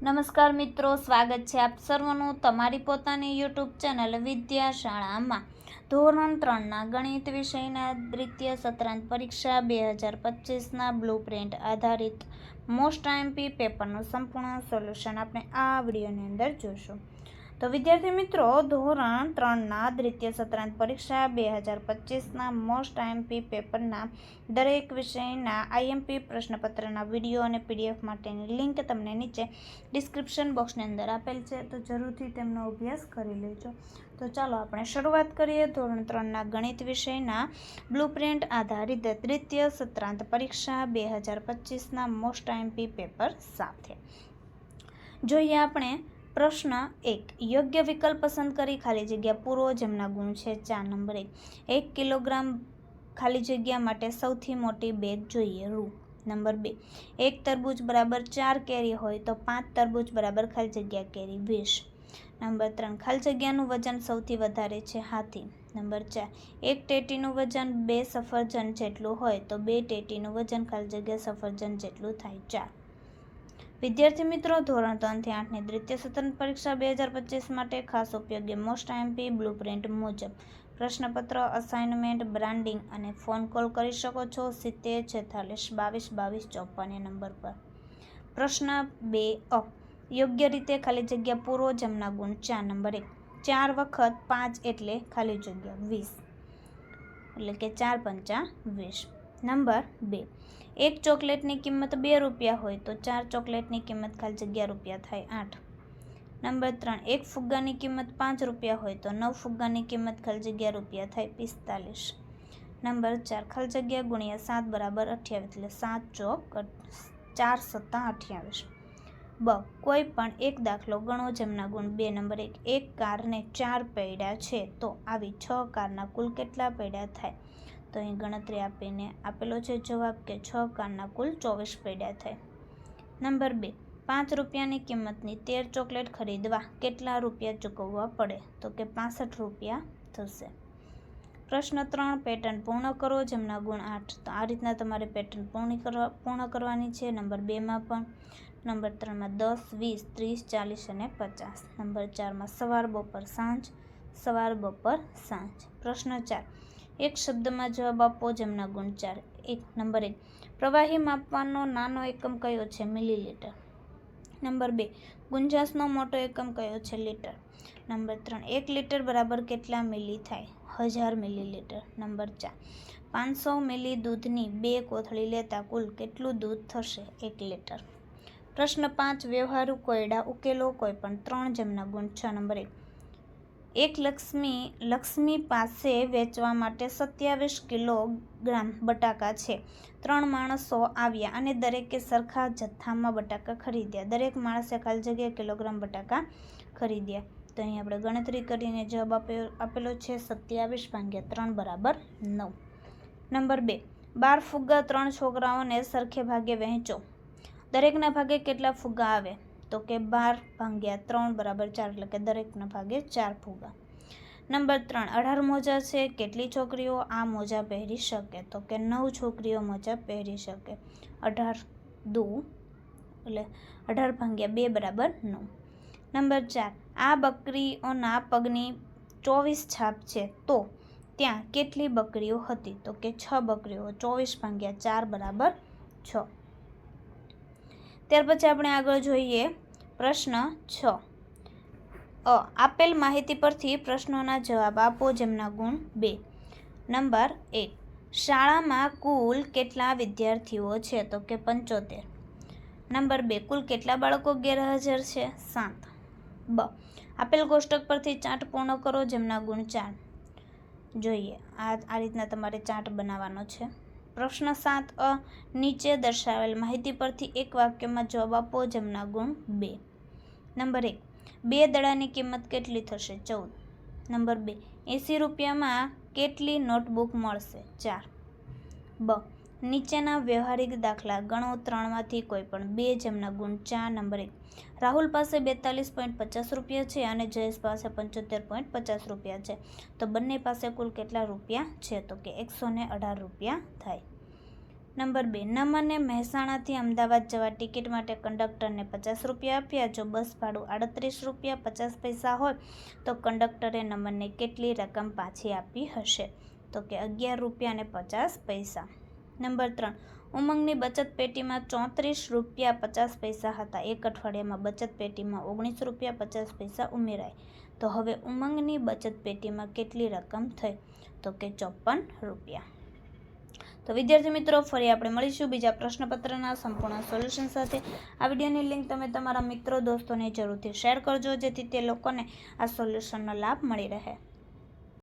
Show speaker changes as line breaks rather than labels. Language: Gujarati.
નમસ્કાર મિત્રો, સ્વાગત છે આપ સર્વનું તમારી પોતાની યુટ્યુબ ચેનલ વિદ્યાશાળામાં. ધોરણ ત્રણના ગણિત વિષયના દ્વિતીય સત્રાંત પરીક્ષા બે હજાર પચીસના બ્લુ પ્રિન્ટ આધારિત મોસ્ટ આઈમપી પેપરનું સંપૂર્ણ સોલ્યુશન આપણે આ વિડીયોની અંદર જોશું. તો વિદ્યાર્થી મિત્રો, ધોરણ ત્રણના દ્વિતીય સત્રાંત પરીક્ષા બે હજાર પચીસના મોસ્ટ આઈએમપી પેપરના દરેક વિષયના આઈએમપી પ્રશ્નપત્રના વીડિયો અને પીડીએફ માટેની લિંક તમને નીચે ડિસ્ક્રિપ્શન બોક્સની અંદર આપેલ છે, તો જરૂરથી તેમનો અભ્યાસ કરી લેજો. તો ચાલો આપણે શરૂઆત કરીએ. ધોરણ ત્રણના ગણિત વિષયના બ્લુપ્રિન્ટ આધારિત દ્વિતીય સત્રાંત પરીક્ષા બે હજાર પચીસના મોસ્ટ આઈએમપી પેપર સાથે. જોઈએ આપણે પ્રશ્ન એક. યોગ્ય વિકલ્પ પસંદ કરી ખાલી જગ્યા પૂરો જેમના ગુણ છે ચાર. નંબર એક. કિલોગ્રામ ખાલી જગ્યા માટે સૌથી મોટી બેગ જોઈએ, રૂ. નંબર બે. એક તરબૂચ બરાબર ચાર કેરી હોય તો પાંચ તરબૂચ બરાબર ખાલી જગ્યા કેરી વીસ. નંબર ત્રણ. ખાલી જગ્યાનું વજન સૌથી વધારે છે હાથી. નંબર ચાર. એક ટેટીનું વજન બે સફરજન જેટલું હોય તો બે ટેટીનું વજન ખાલી જગ્યા સફરજન જેટલું થાય ચાર. વિદ્યાર્થી મિત્રો, ધોરણ ત્રણથી આઠની દ્વિતીય સત્ર પરીક્ષા બે હજાર પચીસ માટે ખાસ ઉપયોગી મોસ્ટ આઈએમપી બ્લુપ્રિન્ટ મુજબ પ્રશ્નપત્ર અસાઇનમેન્ટ બ્રાન્ડિંગ અને ફોન કોલ કરી શકો છો સિત્તેર, છેતાલીસ, બાવીસ બાવીસ ચોપન નંબર પર. પ્રશ્ન બે, અ, યોગ્ય રીતે ખાલી જગ્યા પૂરો જમના ગુણ ચાર, નંબર એક. ચાર વખત પાંચ એટલે ખાલી જગ્યા વીસ. એટલે કે ચાર પંચા વીસ. નંબર બે. એક ચોકલેટની કિંમત બે રૂપિયા હોય તો ચાર ચોકલેટની કિંમત ખાલી જગ્યા રૂપિયા થાય આઠ. નંબર ત્રણ, એક ફુગ્ગાની કિંમત પાંચ રૂપિયા હોય તો નવ ફુગ્ગાની કિંમત ખાલી જગ્યા રૂપિયા થાય પિસ્તાલીસ. નંબર ચાર, ખાલી જગ્યા ગુણ્યા સાત બરાબર અઠ્યાવીસ એટલે સાત ચોક ચાર સત્તા અઠ્યાવીસ. બ, કોઈ પણ એક દાખલો ગણો જેમના ગુણ બે નંબર એક એક કારને ચાર પૈડા છે તો આવી છ કારના કુલ કેટલા પૈડા થાય? તો અહીં ગણતરી આપીને આપેલો છે જવાબ કે છ કારના કુલ ચોવીસ પૈડા થાય. નંબર બે, પાંચ રૂપિયાની કિંમતની તેર ચોકલેટ ખરીદવા કેટલા રૂપિયા ચૂકવવા પડે? તો કે પાસઠ રૂપિયા થશે. પ્રશ્ન ત્રણ, પેટર્ન પૂર્ણ કરો જેમના ગુણ આઠ. તો આ રીતના તમારે પેટર્ન પૂર્ણ કરવા, પૂર્ણ કરવાની છે. નંબર બેમાં પણ. નંબર ત્રણમાં દસ, વીસ, ત્રીસ, ચાલીસ અને પચાસ. નંબર ચારમાં સવાર, બપોર, સાંજ. સવાર, બપોર, સાંજ. પ્રશ્ન ચાર એક શબ્દમાં જવાબ આપો જેમના ગુણ ચાર એક, નંબર એક. પ્રવાહી માપવાનો નાનો એકમ કયો છે? મિલીલીટર. નંબર બે. ગુંજાસનો મોટો એકમ કયો છે? લીટર. નંબર ત્રણ. એક લીટર બરાબર કેટલા મિલી થાય? હજાર મિલીલીટર. નંબર ચાર. પાંચસો મિલી દૂધની બે કોથળી લેતા કુલ કેટલું દૂધ થશે? એક લીટર. પ્રશ્ન પાંચ. વ્યવહારુ કોયડા, ઉકેલો કોઈ પણ ત્રણ જેમના ગુણ છ નંબર એક. એક લક્ષ્મી લક્ષ્મી પાસે વેચવા માટે સત્યાવીસ કિલોગ્રામ બટાકા છે. ત્રણ માણસો આવ્યા અને દરેકે સરખા જથ્થામાં બટાકા ખરીદ્યા. દરેક માણસે ખાલી જગ્યાએ કિલોગ્રામ બટાકા ખરીદ્યા. તો અહીં આપણે ગણતરી કરીને જવાબ આપ્યો, આપેલો છે સત્યાવીસ ભાગ્યા ત્રણ બરાબર નવ. નંબર બે, બાર ફુગ્ગા ત્રણ છોકરાઓને સરખે ભાગે વહેંચો. દરેકના ભાગે કેટલા ફુગ્ગા આવે? તો કે બાર ભાગ્યા ત્રણ બરાબર ચાર, એટલે કે દરેકના ભાગે ચાર ફુગ્ગા નંબર ત્રણ, અઢાર મોજા છે, કેટલી છોકરીઓ? આ મોજા પહેરી શકે. તો કે નવ છોકરીઓ મોજા પહેરી શકે. અઢાર દુ, એટલે અઢાર ભાગ્યા બે બરાબર નવ. નંબર ચાર, આ બકરીઓના પગની ચોવીસ છાપ છે. તો ત્યાં કેટલી બકરીઓ હતી? તો કે છ બકરીઓ, ચોવીસ ભાગ્યા ચાર બરાબર છ. ત્યાર પછી આપણે આગળ જોઈએ પ્રશ્ન છ. અ. આપેલ માહિતી પરથી પ્રશ્નોના જવાબ આપો જેમના ગુણ બે. નંબર એક. શાળામાં કુલ કેટલા વિદ્યાર્થીઓ છે? તો કે પંચોતેર. નંબર બે. કુલ કેટલા બાળકો ગેરહાજર છે? સાત. બ. આપેલ કોષ્ટક પરથી ચાર્ટ પૂર્ણ કરો જેમના ગુણ ચાર. જોઈએ. આ આ રીતના તમારે ચાર્ટ બનાવવાનો છે. પ્રશ્ન સાત અ, નીચે દર્શાવેલ માહિતી પરથી એક વાક્યમાં જવાબ આપો, જેમના ગુણ બે. નંબર એક, બે દડાની કિંમત કેટલી થશે? ચૌદ. નંબર બે, એંસી રૂપિયામાં કેટલી નોટબુક મળશે? ચાર. બ નીચેના વ્યવહારિક દાખલા ગણો ત્રણમાંથી કોઈ પણ. બે જેમના ગુણ, ચાર નંબર. એક રાહુલ પાસે બેતાલીસ પોઈન્ટ પચાસ રૂપિયા છે અને જયેશ પાસે પંચોતેર પોઈન્ટ પચાસ રૂપિયા છે. તો બંને પાસે કુલ કેટલા રૂપિયા છે? તો કે એકસો અઢાર રૂપિયા થાય. નંબર બે. નમને મહેસાણાથી અમદાવાદ જવા ટિકિટ માટે કંડક્ટરને પચાસ રૂપિયા આપ્યા. જો બસ ભાડું આડત્રીસ રૂપિયા પચાસ પૈસા હોય, તો કંડક્ટરે નમનને કેટલી રકમ પાછી આપી હશે? તો કે અગિયાર રૂપિયા અને પચાસ પૈસા. નંબર ત્રણ. ઉમંગની બચત પેટીમાં ચોત્રીસ રૂપિયા પચાસ પૈસા હતા. એક અઠવાડિયામાં બચત પેટીમાં ઓગણીસ રૂપિયા પચાસ પૈસા ઉમેરાય. તો હવે ઉમંગની બચત પેટીમાં કેટલી રકમ થઈ? તો કે ચોપન રૂપિયા. તો વિદ્યાર્થી મિત્રો, ફરી આપણે મળીશું બીજા પ્રશ્નપત્રના સંપૂર્ણ સોલ્યુશન સાથે. આ વિડીયોની લિંક તમે તમારા મિત્રો, દોસ્તોને જરૂરથી શેર કરજો, જેથી તે લોકોને આ સોલ્યુશનનો લાભ મળી રહે.